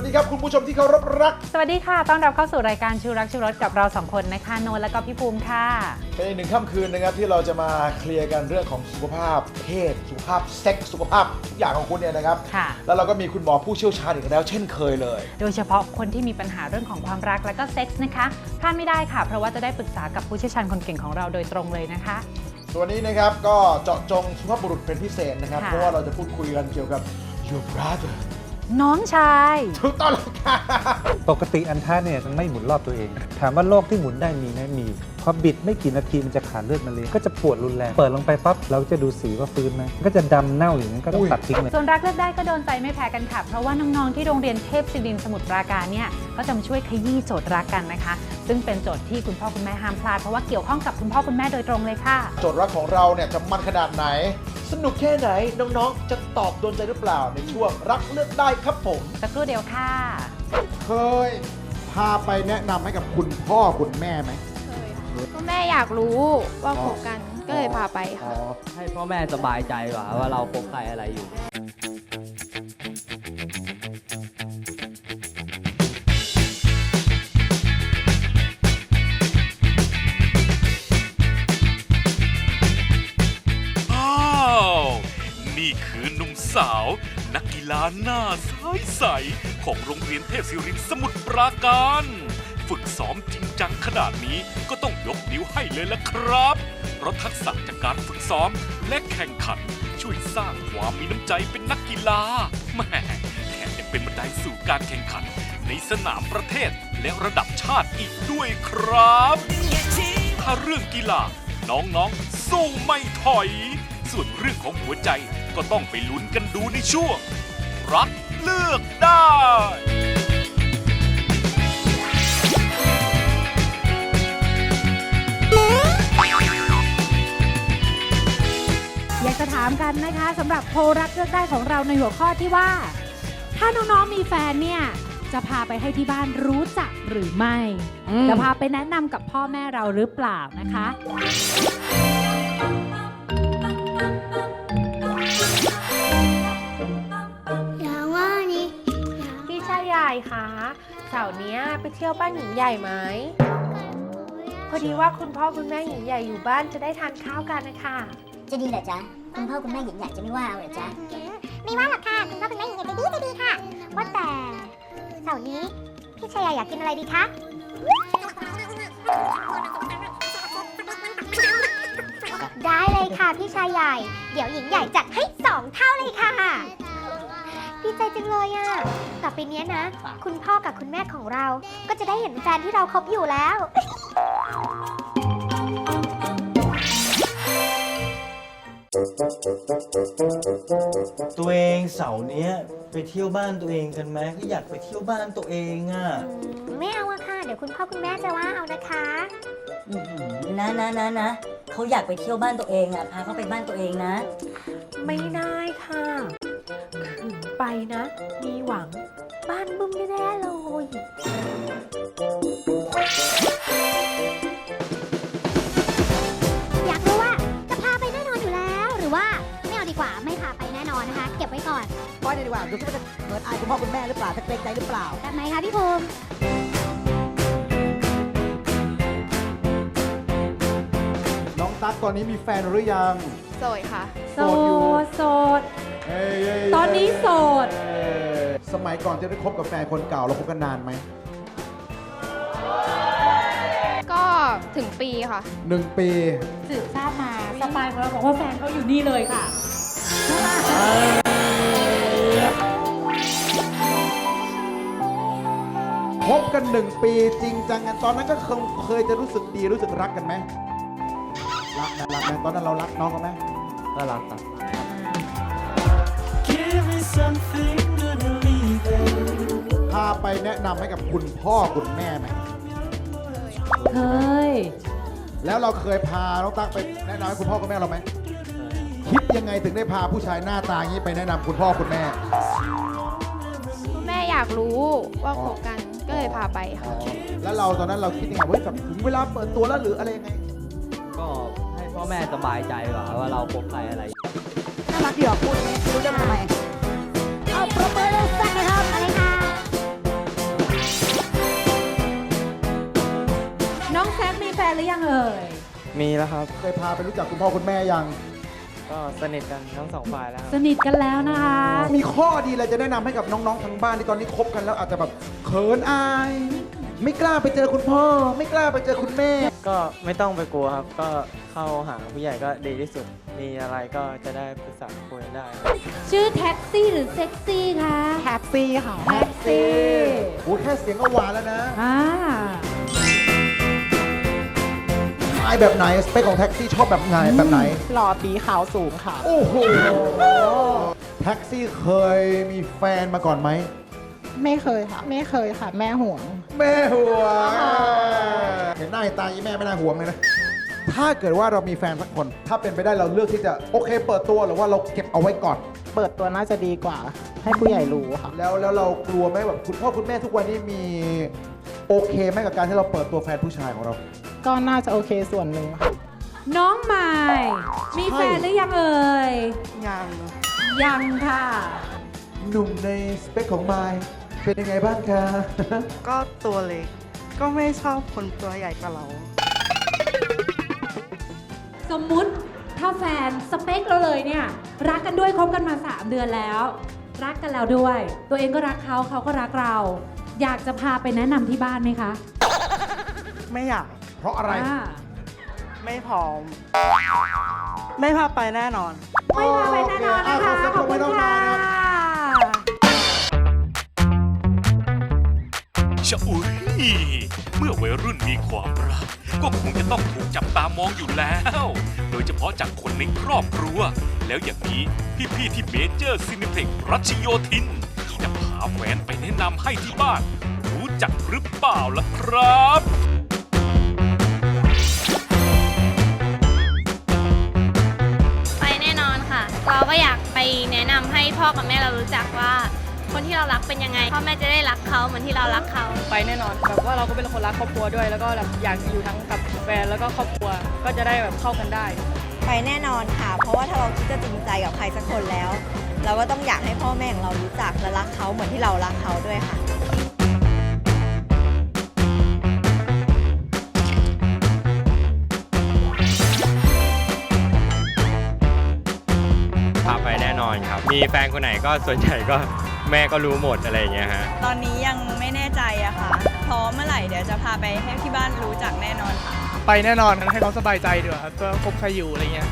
วัสดีครับคุณผู้ชมที่เคารพรัก สวัสดีค่ะ ต้อนรับเข้าสู่รายการชูรักชูรสกับเราสองคนนะคะโนตและก็พี่ภูมิค่ะ เป็นอีกหนึ่งค่ำคืนนะครับที่เราจะมาเคลียร์กันเรื่องของสุขภาพเพศสุขภาพเซ็กส์สุขภาพทุกอย่างของคุณเนี่ยนะครับ ค่ะ แล้วเราก็มีคุณหมอผู้เชี่ยวชาญอีกแล้วเช่นเคยเลย โดยเฉพาะคนที่มีปัญหาเรื่องของความรักและก็เซ็กส์นะคะพลาดไม่ได้ค่ะ เพราะว่าจะได้ปรึกษากับผู้เชี่ยวชาญคนเก่งของเราโดยตรงเลยนะคะส่วนนี้นะครับก็เจาะจงสุภาพบุรุษเป็นพิเศษนะครับ ค่ะ เพราะว่าเราจะพูดคุยกันเกี่ยวกับ your brother น้องชาย ถูกต้องแล้วค่ะ ปกติอันท่าเนี่ยมันไม่หมุนรอบตัวเอง ถามว่าโรคที่หมุนได้มีไหมมีพอบิดไม่กี่นาทีมันจะขาดเลือดมาเลยก็จะปวดรุนแรงเปิดลงไปปั๊บเราจะดูสีว่าฟื้นไหมก็จะดำเน่าอย่างนั้นก็ต้องตัดทิ้งเลย ส่วนรักเลือกได้ก็โดนใจไม่แพ้กันค่ะ เพราะว่าน้องๆที่โรงเรียนเทพศิรินทร์สมุทรปราการเนี่ยก็จะมาช่วยขยี้โจทย์รักกันนะคะ ซึ่งเป็นโจทย์ที่คุณพ่อคุณแม่ห้ามพลาดเพราะว่าเกี่ยวข้องกับคุณพ่อคุณแม่โดยตรงเลยค่ะ โจทย์รักของเราเนี่ยจะมันขนาดไหน สนุกแค่ไหนน้องๆ จะตอบโดนใจหรือเปล่าในช่วงรักเลือกได้ครับผม สักครู่เดียวค่ะ เคย พาไปแนะนำให้กับคุณพ่อคุณแม่ไหมเคยค่ะ ก็แม่อยากรู้ว่าคบกันก็เลยพาไปค่ะ ให้พ่อแม่สบายใจกว่าว่าเราคบใครอะไรอยู่ อ้าว นี่คือหนุ่มสาว นักกีฬาหน้าใสๆของโรงเรียนเทพศิรินทร์สมุทรปราการ ฝึกซ้อมจริงจังขนาดนี้ก็ต้องยก นิ้วให้เลยละครับเพราะทักษะจากการฝึกซ้อมและแข่งขัน ช่วยสร้างความมีน้ำใจเป็นนักกีฬาแหม่แถมยังเป็นบันไดสู่การแข่งขัน ในสนามประเทศและระดับชาติอีกด้วยครับ ถ้าเรื่องกีฬาน้องๆ สู้ไม่ถอย ส่วนเรื่องของหัวใจก็ต้องไปลุ้นกันดูในช่วง รักเลือกได้ จะถามกันนะคะสำหรับโพลรักเลือกได้ของเราในหัวข้อที่ว่า ถ้าน้องๆมีแฟนเนี่ยจะพาไปให้ที่บ้านรู้จักหรือไม่จะพาไปแนะนำกับพ่อแม่เราหรือเปล่านะคะอย่างว่านี่พี่ชายใหญ่คะเสาร์เนี้ยไปเที่ยวบ้านหญิงใหญ่ไหม พอดีว่าคุณพ่อคุณแม่หญิงใหญ่อยู่บ้านจะได้ทานข้าวกันนะคะ จะดีเหรอจ๊ะ คุณพ่อคุณแม่หญิงใหญ่จะไม่ว่าเอาเหรอจ๊ะไม่ว่าหรอกค่ะคุณพ่อคุณแม่หญิงใหญ่จะดีจะดีค่ะ ว่าแต่เสาร์นี้พี่ชายอยากกินอะไรดีคะได้เลยค่ะพี่ชายใหญ่ เดี๋ยวหญิงใหญ่จัดให้สองเท่าเลยค่ะดีใจจังเลยอะต่อไปนี้นะ คุณพ่อกับคุณแม่ของเรา ก็จะได้เห็นแฟนที่เราคบอยู่แล้ว ตัวเองเสาร์เนี้ยไปเที่ยวบ้านตัวเองกันไหมก็อยากไปเที่ยวบ้านตัวเองอะไม่เอาอะค่ะ เดี๋ยวคุณพ่อคุณแม่จะว่าเอานะคะ อื้อหือนะนะนะนะเขาอยากไปเที่ยวบ้านตัวเองอะพาเขาไปบ้านตัวเองนะ ไม่ได้ค่ะขืนไปนะ มีหวังบ้านบึ้มแน่ๆเลย กว่าดูซิว่าจะเหมือนอายคุณพ่อคุณแม่หรือเปล่าจะเกรงใจหรือเปล่า แบบไหนคะพี่ภูมิน้องตั๊กตอนนี้มีแฟนหรือยังโสยค่ะ โสดโสดเฮ้ยเฮ้ยตอนนี้โสดเฮ้ยสมัยก่อนที่ได้คบกับแฟนคนเก่าเราคบกันนานไหมก็ถึงปีค่ะ หนึ่งปีสืบทราบมาสปายของเราบอกว่าแฟนเขาอยู่นี่เลยค่ะคบ กันหนึ่งปีจริงจังกันตอนนั้นก็เคยเคยจะรู้สึกดีรู้สึกรักกันไหมรักนะรักนะตอนนั้นเรารักน้องกันไหมก็รักครับพาไปแนะนำให้กับคุณพ่อคุณแม่ไหมเคยแล้วเราเคยพาน้องตั๊กไปแนะนำให้คุณพ่อคุณแม่เราไหมคิดยังไงถึงได้พาผู้ชายหน้าตาอย่างนี้ไปแนะนำคุณพ่อคุณแม่แม่อยากรู้ว่าคบกัน ก็เลยพาไปค่ะ แล้วเราตอนนั้นเราคิดยังไงว่าแบบถึงเวลาเปิดตัวแล้วหรืออะไรยังไง ก็ให้พ่อแม่สบายใจกว่าว่าเราพบใครอะไร น่ารักดีอะพูดไม่รู้จะทำไมเอาปรเมือลสักนะครับอะไรคะน้องแซคมีแฟนหรือยังเอ่ย มีแล้วครับ เคยพาไปรู้จักคุณพ่อคุณแม่ยัง ก็สนิทกันทั้งสองฝ่ายแล้วครับสนิทกันแล้วนะคะ มีข้อดีอะไรจะแนะนำให้กับน้องๆทางบ้านที่ตอนนี้คบกันแล้วอาจจะแบบเขินอาย ไม่กล้าไปเจอคุณพ่อ ไม่กล้าไปเจอคุณแม่ ก็ไม่ต้องไปกลัวครับ ก็เข้าหาผู้ใหญ่ก็ดีที่สุด มีอะไรก็จะได้ปรึกษาคุยได้ครับ ชื่อแท็กซี่หรือเซ็กซี่คะแท็กซี่ค่ะแท็กซี่โอ้ยแค่เสียงก็หวานแล้วนะ อ่าอายแบบไหน สเปคของแท็กซี่ชอบแบบไหนแบบไหน หล่อตีขาวสูงค่ะ โอ้โห แท็กซี่เคยมีแฟนมาก่อนไหม ไม่เคยค่ะ ไม่เคยค่ะ แม่ห่วง แม่ห่วง เห็นหน้าเห็นตาอีแม่ไม่น่าห่วงเลยนะ ถ้าเกิดว่าเรามีแฟนสักคน ถ้าเป็นไปได้เราเลือกที่จะโอเค เปิดตัวหรือว่าเราเก็บเอาไว้ก่อน เปิดตัวน่าจะดีกว่า ให้ผู้ใหญ่รู้ค่ะ แล้วแล้วเรากลัวไหมแบบคุณพ่อคุณแม่ทุกวันนี้มีโอเคไหมกับการที่เราเปิดตัวแฟนผู้ชายของเรา ก็น่าจะโอเคส่วนหนึ่งค่ะน้องใหม่ มีแฟนหรือยังเอ่ย ยังยังค่ะ หนุ่มในสเปคของไมค์เป็นยังไงบ้างคะ ก็ตัวเล็ก ก็ไม่ชอบคนตัวใหญ่กว่าเรา สมมุติถ้าแฟนสเปคเราเลยเนี่ย รักกันด้วยคบกันมา 3 เดือนแล้ว รักกันแล้วด้วย ตัวเองก็รักเขาเขาก็รักเรา อยากจะพาไปแนะนำที่บ้านไหมคะ ไม่อยาก เพราะอะไร อ่าไม่พร้อม ไม่พาไปแน่นอน ไม่พาไปแน่นอนนะคะโอเคอะขอบคุณขอบคุณน้องค่ะๆชะอุยเมื่อวัยรุ่นมีความรัก ก็คงจะต้องถูกจับตามองอยู่แล้ว โดยเฉพาะจากคนในครอบครัว แล้วอย่างนี้พี่ๆที่เมเจอร์ซินิเพ็กรัชโยธิน จะพาแฟนไปแนะนำให้ที่บ้าน รู้จักหรือเปล่าล่ะครับ แนะนำให้พ่อกับแม่เรารู้จักว่า คนที่เรารักเป็นยังไงพ่อแม่จะได้รักเขาเหมือนที่เรารักเขาไปแน่นอนแบบว่าเราก็เป็นคนรักครอบครัวด้วย แล้วก็แบบอยากอยู่ทั้งกับแฟนแล้วก็ครอบครัวก็จะได้แบบเข้ากันได้ ไปแน่นอนค่ะ เพราะว่าถ้าเราคิดจะจริงใจกับใครสักคนแล้ว เราก็ต้องอยากให้พ่อแม่ของเรารู้จักและรักเขาเหมือนที่เรารักเขาด้วยค่ะ มีแฟนคนไหนก็ส่วนใหญ่ก็แม่ก็รู้หมดอะไรอย่างเงี้ยฮะ ตอนนี้ยังไม่แน่ใจอะค่ะ พร้อมเมื่อไหร่เดี๋ยวจะพาไปให้ที่บ้านรู้จักแน่นอนค่ะ ไปแน่นอนให้เขาสบายใจด้วยครับก็คบใครอยู่อะไรเงี้ย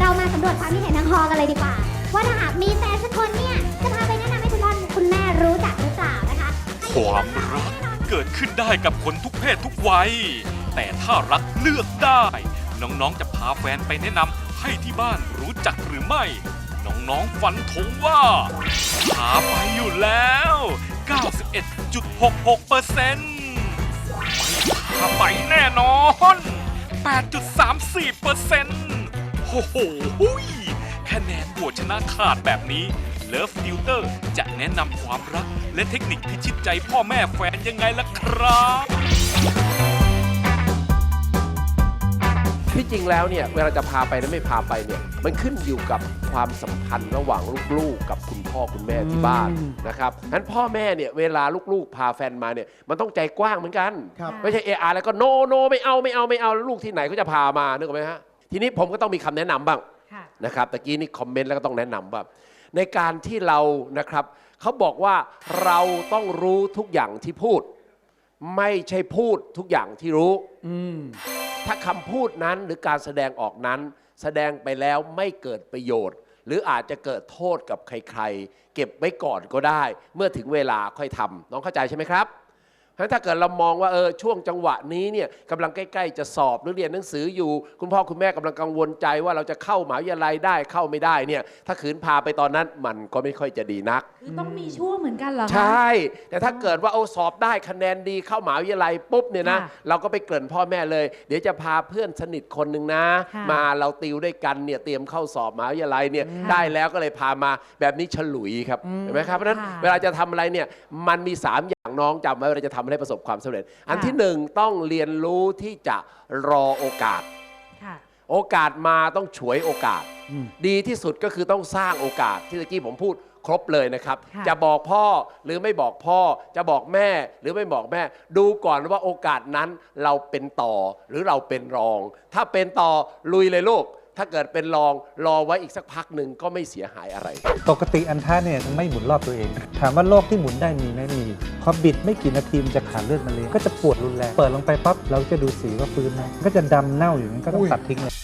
เรามาสำรวจความคิดเห็นทางฮอกันเลยดีกว่า ว่าถ้าหากมีแฟนสักคนเนี่ยจะพาไปแนะนำให้คุณพ่อคุณแม่รู้จักหรือเปล่านะคะความรักเกิดขึ้นได้กับคนทุกเพศทุกวัย แต่ถ้ารักเลือกได้ น้องๆ จะพาแฟนไปแนะนำให้ที่บ้านรู้จักหรือไม่ น้องๆฝันธงว่าพาไปอยู่แล้ว 91.66เปอร์เซ็นต์ไม่พาไปแน่นอน 8.34เปอร์เซ็นต์โอ้โหคะแนนบวชชนะขาดแบบนี้เลิฟติวเตอร์จะแนะนำความรัก และเทคนิคพิชิตใจพ่อแม่แฟนยังไงล่ะครับ ที่จริงแล้วเนี่ยเวลาจะพาไปหรือไม่พาไปเนี่ยมันขึ้นอยู่กับความสัมพันธ์ระหว่างลูกๆ กับคุณพ่อคุณแม่ที่บ้านนะครับงั้นพ่อแม่เนี่ยเวลาลูกๆ พาแฟนมาเนี่ยมันต้องใจกว้างเหมือนกัน ครับไม่ใช่เออาร์แล้วก็โนโนไม่เอาไม่เอาไม่เอาแล้วลูกที่ไหนก็จะพามานึกออกไหมฮะทีนี้ผมก็ต้องมีคำแนะนำบ้าง ค่ะ นะครับตะกี้นี่คอมเมนต์แล้วก็ต้องแนะนำว่า ในการที่เรานะครับเขาบอกว่าเราต้องรู้ทุกอย่างที่พูด ไม่ใช่พูดทุกอย่างที่รู้ อืม ถ้าคำพูดนั้นหรือการแสดงออกนั้น แสดงไปแล้วไม่เกิดประโยชน์ หรืออาจจะเกิดโทษกับใครๆ เก็บไว้ก่อนก็ได้ เมื่อถึงเวลาค่อยทำน้องเข้าใจใช่ไหมครับ นั้นถ้าเกิดเรามองว่าเออช่วงจังหวะนี้เนี่ยกำลังใกล้ๆจะสอบหรือเรียนหนังสืออยู่ คุณพ่อคุณแม่กำลังกังวลใจว่าเราจะเข้ามหาวิทยาลัยได้เข้าไม่ได้เนี่ยถ้าขืนพาไปตอนนั้นมันก็ไม่ค่อยจะดีนัก คือต้องมีช่วงเหมือนกันเหรอคะใช่ แต่ถ้าเกิดว่าเอาสอบได้คะแนนดีเข้ามหาวิทยาลัยปุ๊บเนี่ยนะค่ะเราก็ไปเกริ่นพ่อแม่เลย เดี๋ยวจะพาเพื่อนสนิทคนหนึ่งนะค่ะมาเราติวด้วยกันเนี่ยเตรียมเข้าสอบมหาวิทยาลัยเนี่ยค่ะได้แล้วก็เลยพามาแบบนี้ฉลุยครับเห็นไหมครับเพราะฉะนั้นค่ะเวลาจะทำอะไรเนี่ยมันมี3อย่าง น้องจำไว้เวลาจะทำให้ประสบความสำเร็จ อันค่ะที่หนึ่งต้องเรียนรู้ที่จะรอโอกาส ค่ะโโอกาสมาต้องฉวยโอกาสอืมดีที่สุดก็คือต้องสร้างโอกาสที่ตะกี้ผมพูดครบเลยนะครับ ค่ะจะบอกพ่อหรือไม่บอกพ่อ จะบอกแม่หรือไม่บอกแม่ ดูก่อนว่าโอกาสนั้นเราเป็นต่อหรือเราเป็นรอง ถ้าเป็นต่อลุยเลยลูก ถ้าเกิดเป็นรองรอไว้อีกสักพักหนึ่งก็ไม่เสียหายอะไร ปกติอันท่าเนี่ยไม่หมุนรอบตัวเอง ถามว่าโรคที่หมุนได้มีไหมมีพอบิดไม่กี่นาทีมันจะขาดเลือดมะเร็งก็จะปวดรุนแรงเปิดลงไปปั๊บเราจะดูสีว่าฟื้นไหมก็จะดำเน่าอยู่นั้นก็ต้องตัดทิ้งเลย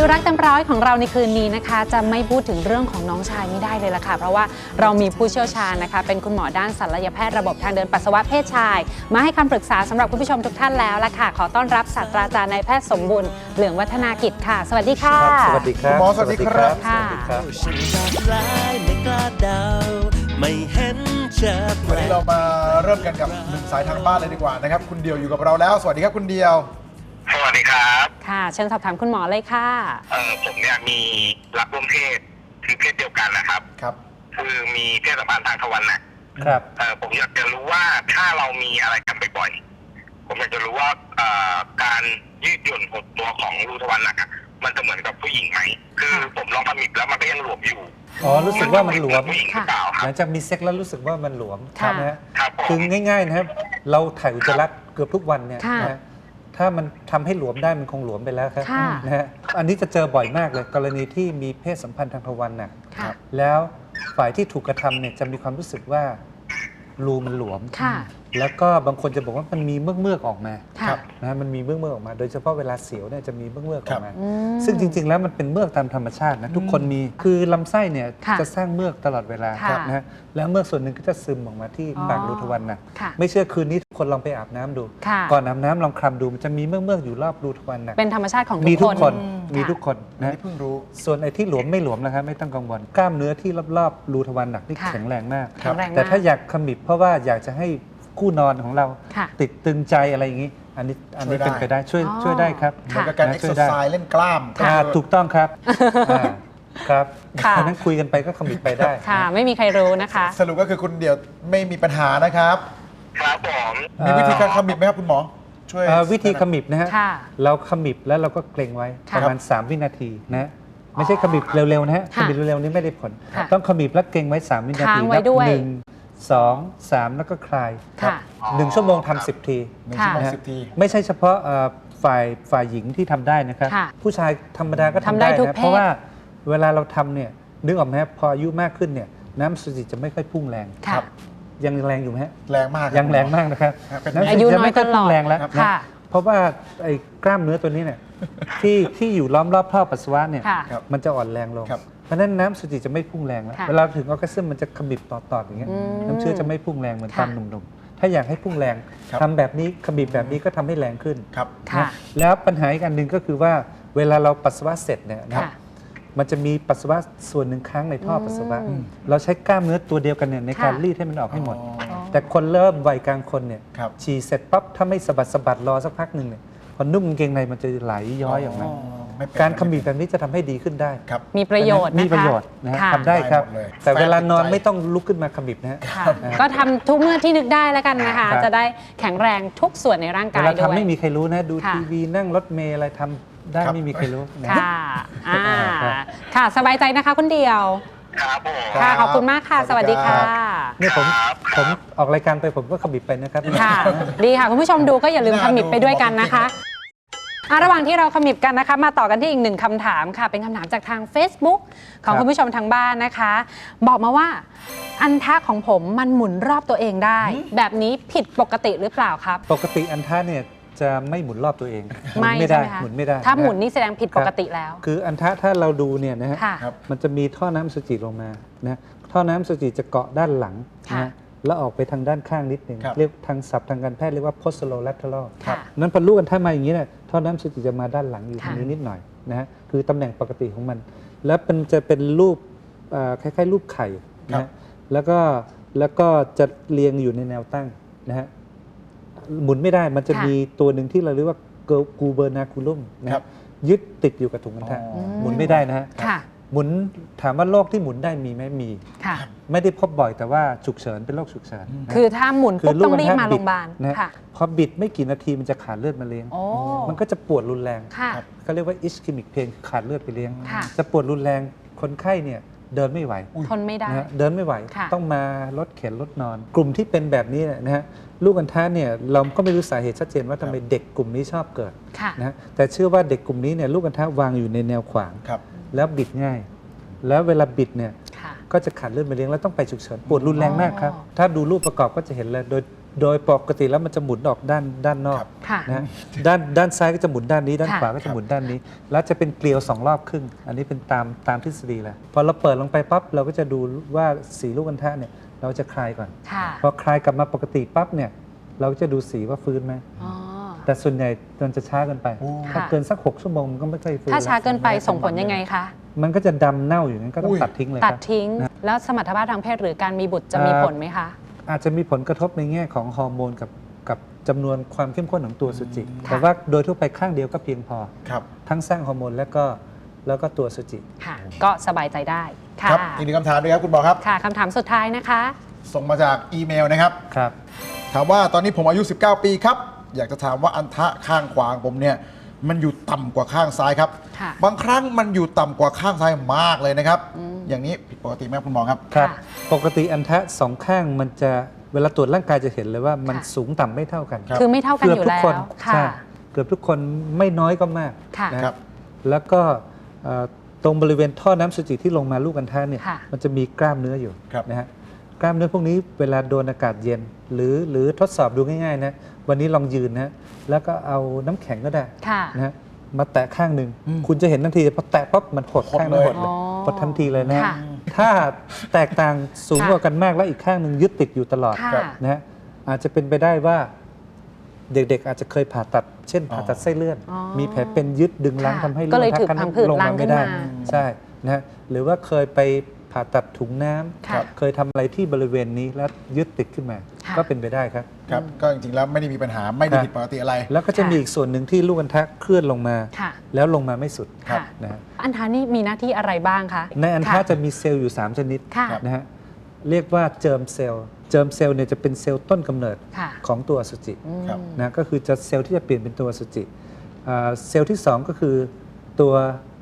ติวรักเต็มร้อยของเราในคืนนี้นะคะ จะไม่พูดถึงเรื่องของน้องชายไม่ได้เลยล่ะค่ะ เพราะว่าเรามีผู้เชี่ยวชาญนะคะ เป็นคุณหมอด้านศัลยแพทย์ระบบทางเดินปัสสาวะเพศชาย มาให้คำปรึกษาสำหรับคุณผู้ชมทุกท่านแล้วล่ะค่ะ ขอต้อนรับศาสตราจารย์นายแพทย์สมบุญเหลืองวัฒนากิจค่ะ สวัสดีค่ะ ครับสวัสดีครับคุณหมอสวัสดีครับสวัสดีครับฉันจากลายไม่กล้าเดา ไม่เห็นจะแปวันลนี้กเรามาเริ่มกันกับหนึ่งสายทางบ้านเลยดีกว่านะครับ คุณเดียวอยู่กับเราแล้ว สวัสดีครับคุณเดียว สวัสดีครับ ค่ะ เชิญสอบถามคุณหมอเลยค่ะ เอ่อผมเนี่ยมีรักร่วมเพศคือเพศเดียวกันนะครับ ครับ คือมีเพศสัมพันธ์ทางทวารหนักครับ เอ่อผมอยากจะรู้ว่าถ้าเรามีอะไรกันบ่อยๆผมอยากจะรู้ว่าเอ่อการยืดหยุ่นหดตัวของรูทวารหนักอะมันจะเหมือนกับผู้หญิงไหมคือผมลองผมิบแล้วมันก็ยังหลวมอยู่อ๋อ รู้สึกว่ามันหลวม ผู้หญิงหรือเปล่าคหรับลังจากมีเซ็กแล้วรู้สึกว่ามันหลวมค่ะนะฮะ ครับผม คือง่ายๆนะครับ เราถ่ายอุจจาระเกือบทุกวันเนี่ยค่ะ นะฮะ ถ้ามันทำให้หลวมได้มันคงหลวมไปแล้วครับค่ะนะฮะอันนี้จะเจอบ่อยมากเลย กรณีที่มีเพศสัมพันธ์ทางทวารหนักค่ะแล้วฝ่ายที่ถูกกระทำเนี่ยจะมีความรู้สึกว่ารูมันหลวมค่ะ แล้วก็บางคนจะบอกว่ามันมีเมือกเมือกๆออกมาค่ะนะฮะมันมีเมือกเมือกๆออกมา โดยเฉพาะเวลาเสียวเนี่ยจะมีเมือกเมือกๆออกมา อืม ซึ่งจริง ๆ แล้วมันเป็นเมือกตามธรรมชาตินะทุกคนมีคือลำไส้เนี่ยค่ะจะสร้างเมือกตลอดเวลาค่ะนะฮะแล้วเมือกส่วนหนึ่งก็จะซึมออกมาที่อ๋อ ปากรูทวารหนักค่ะไม่เชื่อคืนนี้ทุกคนลองไปอาบน้ำดู ค่ะ ก่อนอาบน้ำลองคลำดูมันจะมีเมือกเมือกๆอยู่รอบรูทวารหนักเป็นธรรมชาติของมีทุทุกกคคน นมีค่ะทุกคนอันนะนี้เพิ่งรู้ ส่วนไอ้ที่หลวมไม่หลวมนะครับไม่ต้องกังวลกล้ามเนื้อที่รอบๆรูทวารหนักนี่ค่ะแข็งแรงมาก แข็งแรงมาก แต่ถ้าอยากขมิบเพราะว่าอยากจะให้ คู่นอนของเรา ค่ะ ติดตึงใจอะไรอย่างนี้ อันนี้อันนี้ช่วยได้ เป็นไปได้ช่วยอ๋อ ช่วยได้ครับเหมือนกับการนะเอ็กช่วยซ์ได้ไซส์เล่นกล้ามอ่าถูกต้องครับอ่าครับค่ะ อันนั้นคุยกันไปก็ขมิบไปได้ค่ะ ไม่มีใครรู้นะคะ สรุปก็คือคุณเดียวไม่มีปัญหานะครับ ครับผม มีวิธีการขมิบไหมครับคุณหมอ ช่วย เอ่อวิธีขมิบนะฮะค่ะเราขมิบแล้วเราก็เกรงไว้ค่ะประมาณ 3 วินาทีนะไม่ใช่ขมิบเร็วๆนะฮะขค่ะมิบเร็วๆนี้ไม่ได้ผล ค่ะต้องขมิบแล้วเกรงไว้ 3 วินาทีค้างไว้ด้วยหนึ่ง สองสามแล้วก็คลายค่ะหนึ่งชั่วโมงทำสิบที หนึ่งชั่วโมงนะฮะสิบที ไม่ใช่เฉพาะเอ่อฝ่ายฝ่ายหญิงที่ทำได้นะครับ ค่ะผู้ชายธรรมดาก็ทำทำได้ได้ทุกนะเพศเพราะว่าเวลาเราทำเนี่ยนึกออกไหมครับพออายุมากขึ้นเนี่ยน้ำสุจิจะไม่ค่อยพุ่งแรง ค่ะ ยังแรงอยู่ไหมฮะแรงมากคบ ยังแรงมากนะครับครับเป็นน้ำอายุจะน้อยไม่ค่อยตลอพุ่ดงแรงแล้วนะค่ะ เพราะว่าไอ้กล้ามเนื้อตัวนี้เนี่ยที่ที่อยู่ล้อมรอบท่อปัสสาวะเนี่ยค่ะ ครับมันจะอ่อนแรงลง ครับ เพราะฉะนั้นน้ำสุจิจะไม่พุ่งแรงแล้วค่ะเวลาถึงออร์แกซึมมันจะขมิบต่อๆอย่างเงี้ยอืมน้ำเชื้อจะไม่พุ่งแรงเหมือนค่ะตอนหนุ่มๆ ถ้าอยากให้พุ่งแรงครับ ทำแบบนี้ขมิบแบบนี้ก็ทำให้แรงขึ้นครับ ค่ะ นะแล้วปัญหาอีกอันหนึ่งก็คือว่าเวลาเราปัสสาวะเสร็จเนี่ยนะครับ ค่ะ มันจะมีปัสสาวะส่วนหนึ่งค้างในท่อปัสสาวะ อืมเราใช้กล้ามเนื้อตัวเดียวกันเนี่ยในการค่ะ รีดให้มันออกให้หมด อ๋อ แต่คนเริ่มวัยกลางคนเนี่ยครับ ฉี่เสร็จปั๊บถ้าไม่สะบัดสะบัดรอสักพักหนึ่งเนี่ยพอนุ่มกางเกงในมันจะไหลย้อยออกมา ไม่เป็นการขมิบแบบนี้จะทำให้ดีขึ้นได้ครับ มีประโยชน์นะคะมีประโยชน์นะฮะค่ะทำได้ครับ ได้หมดเลย แต่เวลานอนแฟนติดใจไม่ต้องลุกขึ้นมาขมิบนะฮะ ค่ะอ่าก็ทำทุกเมื่อที่นึกได้แล้วกันนะคะ ครับ จะได้แข็งแรงทุกส่วนในร่างเวกายลาด้วย ทำไม่มีใครรู้นะ ดูค่ะ ทีวีนั่งรถเมล์อะไรทำได้ครับ ไม่มีใครรู้นะ ค่ะอ่าครับ ค่ะ สบายใจนะคะคุณเดียว ครับผม ค่ะ ขอบคุณมากค่ะสสวัวัสสดีดีครัค่ะบเนี่ยผมผมออกรายการไปผมก็ขมิบไปนะครับ ค่ะ ดีค่ะ คุณผู้ชมดูก็อย่าลืมขมิบไปด้วยกันนะคะ อะระหว่างที่เราขมิบกันนะคะ มาต่อกันที่อีกหนึ่งคำถามค่ะ เป็นคำถามจากทาง Facebook ของครับคุณผู้ชมทางบ้านนะคะ บอกมาว่า อันทะของผมมันหมุนรอบตัวเองได้ แบบนี้ผิดปกติหรือเปล่าครับ ปกติอันท่าเนี่ยจะไม่หมุนรอบตัวเองหมุไม่นไม่ใช่ได้ไหมคะหมุนไม่ได้ถ้าหมุนนะนี่แสดงผิดปกติแล้ว คืออันท่าถ้าเราดูเนี่ยนะฮะค่ะ ครับ มันจะมีท่อน้ำอสุจิลงมานะท่อน้ำอสุจิจะเกาะด้านหลังค่ะ นะแล้วออกไปทางด้านข้างนิดหนึ่งครับ เรียกทางศัพท์ทางการแพทย์เรียกว่า posterolateral ค่ะ นั้นพอลูกกันท่ามาอย่างนี้เนี่ย ท่อน้ำอสุจิจะมาด้านหลังอยู่ตรค่ะงนี้นิดหน่อยนะฮะคือตำแหน่งปกติของมัน แล้วมันจะเป็นรูปเอ่อคล้ายๆ รูปไข่นะครัฮะบแล้วก็แล้วก็จะเรียงอยู่ในแนวตั้งนะฮะหมุนไม่ได้มันจะค่ะมีตัวหนึ่งที่เราเรียกว่ากูเบอร์นาคูลุมนะครัฮะบยึดติดอยู่กับถุงอันทะอ๋อหมุนไม่ได้นะฮะค่ะ หมุนถามว่าโรคที่หมุนได้มีไหมมี ค่ะ ไม่ได้พบบ่อยแต่ว่าฉุกเฉินเป็นโรคฉุกเฉินนะคือถ้าหมุนปุ๊บต้องรีบมาโรงพยาบาลนะค่ะ พอบิดไม่กี่นาทีมันจะขาดเลือดมาเลี้ยง โอ้ มันก็จะปวดรุนแรงค่ะ เขาเรียกว่า ischemic pain คือขาดเลือดไปเลี้ยง ค่ะ จะปวดรุนแรงคนไข้เนี่ยเดินไม่ไหว ทนไม่ได้ นะฮะเดินไม่ไหว ค่ะต้องมารถเข็นรถนอน กลุ่มที่เป็นแบบนี้เนยนะฮะลูกอัณฑะเนี่ยเราก็ไม่รู้สาเหตุชัดเจนว่าทำไมเด็กกลุ่มนี้ชอบเกิดค่ะ นะฮะแต่เชื่อว่าเด็กกลุ่มนี้เนี่ยลูกอัณฑะวางอยู่ในแนวขวาง ครับ แล้วบิดง่าย แล้วเวลาบิดเนี่ยค่ะ ก็จะขาดเลือดมาเลี้ยงแล้วต้องไปฉุกเฉินปวดรุนแรงมากครับ อ๋อ ถ้าดูรูปประกอบก็จะเห็นเลยโดยโดยปกติแล้วมันจะหมุนออกด้านด้านนอกค่ะ นะฮะด้านด้านซ้ายก็จะหมุนด้านนี้ ด้านค่ะ ขวาก็จะหมุนด้านนี้ แล้วจะเป็นเกลียวสองรอบครึ่ง อันนี้เป็นตามตามทฤษฎีแหละพอเราเปิดลงไปปั๊บเราก็จะดูว่าสีลูกอัณฑะเนี่ยเราจะคลายก่อน ค่ะพอคลายกลับมาปกติปั๊บเนี่ยเราก็จะดูสีว่าฟื้นไหม อ๋อ แต่ส่วนใหญ่มันจะช้าเกินไป ถ้าค่ะเกินสัก 6 ชั่วโมงมันก็ไม่ค่อยฟื้นถ้าช้าแล้วเกินไปส่งผลยังไงคะ มันก็จะดำเน่าอยู่นั้นก็ต้องตัดทิ้งเลยตัดครับทิ้งนะแล้วสมรรถภาพทางเพศหรือการมีบุตรจะมีเอ่อผลไหมคะ อาจจะมีผลกระทบในแง่ของฮอร์โมนกับกับจำนวนความเข้มข้นของตัวสุจิค่ะแต่ว่าโดยทั่วไปข้างเดียวก็เพียงพอครับทั้งสร้างฮอร์โมนแล้วก็แล้วก็ตัวสุจิ ค่ะ ก็สบายใจได้ค่ะครับอีกหนึ่งคำถามด้วยครับคุณหมอครับ ค่ะคำถามสุดท้ายนะคะ ส่งมาจากอีเมลนะครับ ครับ ถามว่าตอนนี้ผมอายุ 19 ปีครับ อยากจะถามว่าอันทะข้างขวาของผมเนี่ยมันอยู่ต่ำกว่าข้างซ้ายครับ ค่ะ บางครั้งมันอยู่ต่ำกว่าข้างซ้ายมากเลยนะครับ อย่างนี้ผิดปกติไหมครับคุณหมอครับ ครับปกติอันทะสองข้างมันจะเวลาตรวจร่างกายจะเห็นเลยว่ามันค่ะ สูงต่ำไม่เท่ากันคือไม่เท่ากันกืบอยู่ทุกคนแล้วค่ะ ใช่เกือบทุกคนไม่น้อยก็มากค่ะนะครับแล้วก็เอ่อตรงบริเวณท่อน้ำสุจิที่ลงมาลูกอันทะเนี่ยค่ะ มันจะมีกล้ามเนื้ออยู่ครับ นะฮะ กล้ามเนื้อพวกนี้เวลาโดนอากาศเย็น หรือหรือทดสอบดูง่ายๆนะวันนี้ลองยืนนะแล้วก็เอาน้ำแข็งก็ได้ค่ะนะฮะมาแตะข้างหนึ่งคุณจะเห็นทันทีพอแตะปั๊บมันหดข้างหนึงหดเลยอ๋อหดทันทีเลยนะค่ะถ้าแตกต่างสูงค่ะกว่ากันมากแล้วอีกข้างหนึ่งยึดติดอยู่ตลอดค่ะนะฮะอาจจะเป็นไปได้ว่าเด็กๆ อาจจะเคยผ่าตัด เช่นผ่าตัดไส้เลื่อนอ๋อมีแผลเป็นยึดดึงรั้งค่ะทำให้ก็เลยลูถือทัพังผืดลงรั้มางขึ้ไม่นได้มาใช่นะฮะหรือว่าเคยไป ผ่าตัดถุงน้ำค่ะเคยทำอะไรที่บริเวณนี้แล้วยึดติดขึ้นมา ค่ะ ก็เป็นไปได้ครับ ครับก็จริงๆแล้วไม่ได้มีปัญหาไม่ได้ครับผิดปกติอะไร แล้วก็จะมีอีกส่วนหนึ่งที่ลูกอัณฑะเคลื่อนลงมา ค่ะ แล้วลงมาไม่สุดค่ะนะฮะอันทานี่มีหน้าที่อะไรบ้างคะในอันทะค่ะจะมีเซลล์อยู่ 3 ชนิดค่ะ นะฮะเรียกว่าเจิมเซลล์เจิมเซลล์เนี่ยจะเป็นเซลล์ต้นกำเนิดค่ะของตัวอสุจิ อืม ครับ นะก็คือจะเซลล์ที่จะเปลี่ยนเป็นตัวอสุจิอ่าเซลล์ที่ 2 ก็คือ ตัว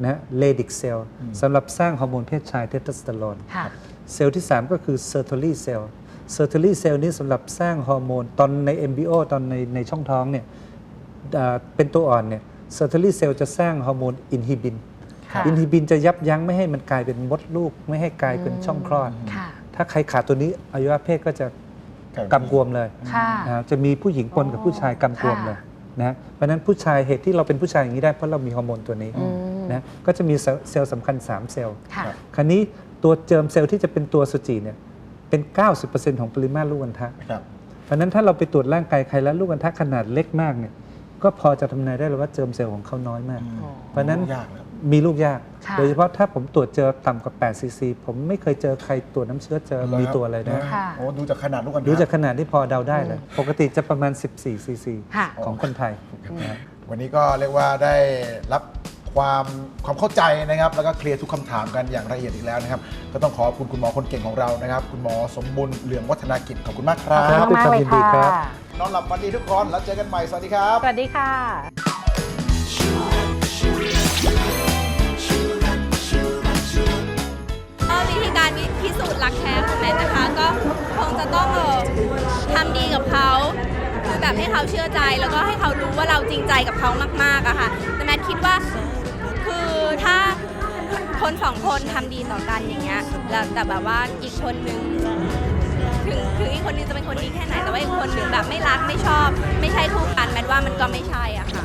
นะเลดิกเซลล์สำหรับสร้างฮอร์โมนเพศชายเทสโทสเตอโรนค่ะเซลล์ที่ 3 ก็คือเซอร์ t ท l รีเซลล์เซอร์ t ท l รีเซลล์นี้สำหรับสร้างฮอร์โมนตอนใน MBO ตอนในในช่องท้องเนี่ยอ่าเป็นตัวอ่อนเนี่ยเซอร์ t ท l รีเซลล์จะสร้างฮอร์โมนอินฮิบินค่ะอินฮิบินจะยับยั้งไม่ให้มันกลายเป็นมดลูก ไม่ให้กลายเป็นช่องคลอดค่ะถ้าใครขาดตัวนี้อวัยวะเพศก็จะกำกวมเลยค่ะนะจะมีผู้หญิงปนกับผู้ชายกำกวมเลย นะเพราะฉะนั้นผู้ชายเหตุที่เราเป็นผู้ชายอย่างนี้ได้เพราะเรามีฮอร์โมนตัวนี้อืมนะก็จะมีเซลล์เซลล์สำคัญ 3 เซลล์ค่ะคราวนี้ตัวเจิมเซลล์ที่จะเป็นตัวสุจิเนี่ยเป็น 90%ของปริมาตรลูกอัณฑะครับเพราะฉะนั้นถ้าเราไปตรวจร่างกายใครแล้วลูกอัณฑะขนาดเล็กมากเนี่ยก็พอจะทำนายได้เลยว่าเจิมเซลล์ของเขาน้อยมาก เพราะฉะนั้นยากนะ มีลูกยาก ค่ะโดยเฉพาะถ้าผมตรวจเจอต่ำกว่า8ซีซีผมไม่เคยเจอใครตรวจน้ำเชื้อเจอมีตัวอะไรนะ ค่ะ โอ้ดูจากขนาดลูกอันดูจากขนาดที่พอเดาได้เลย ปกติจะประมาณ 14ซีซีค่ะ ของคนไทยนะฮะวันนี้ก็เรียกว่าได้รับความความเข้าใจนะครับ แล้วก็เคลียร์ทุกคำถามกันอย่างละเอียดอีกแล้วนะครับ ก็ต้องขอบคุณคุณหมอคนเก่งของเรานะครับ คุณหมอสมบุญเหลืองวัฒนากิจขอบคุณมากครัครับบมากๆเลยด้วยความยินดีครัค่ะบนอนหลับฝันดีทุกคนแล้วเจอกันใหม่สวัสดีครับ สวัสดีค่ะ รักแท้ของแมทนะคะ ก็คงจะต้องเออทำดีกับเขาคือแบบให้เขาเชื่อใจแล้วก็ให้เขารู้ว่าเราจริงใจกับเขามากๆอะค่ะแต่แมทคิดว่าคือถ้าคนสองคนทำดีต่อกันอย่างเงี้ยแล้วแต่แบบว่าอีกคนนึงถึงถึงอีกคนนึงจะเป็นคนดีแค่ไหนแต่ว่าอีกคนนึงแบบไม่รักไม่ชอบ ไม่ใช่คู่กันแมทว่ามันก็ไม่ใช่อะค่ะ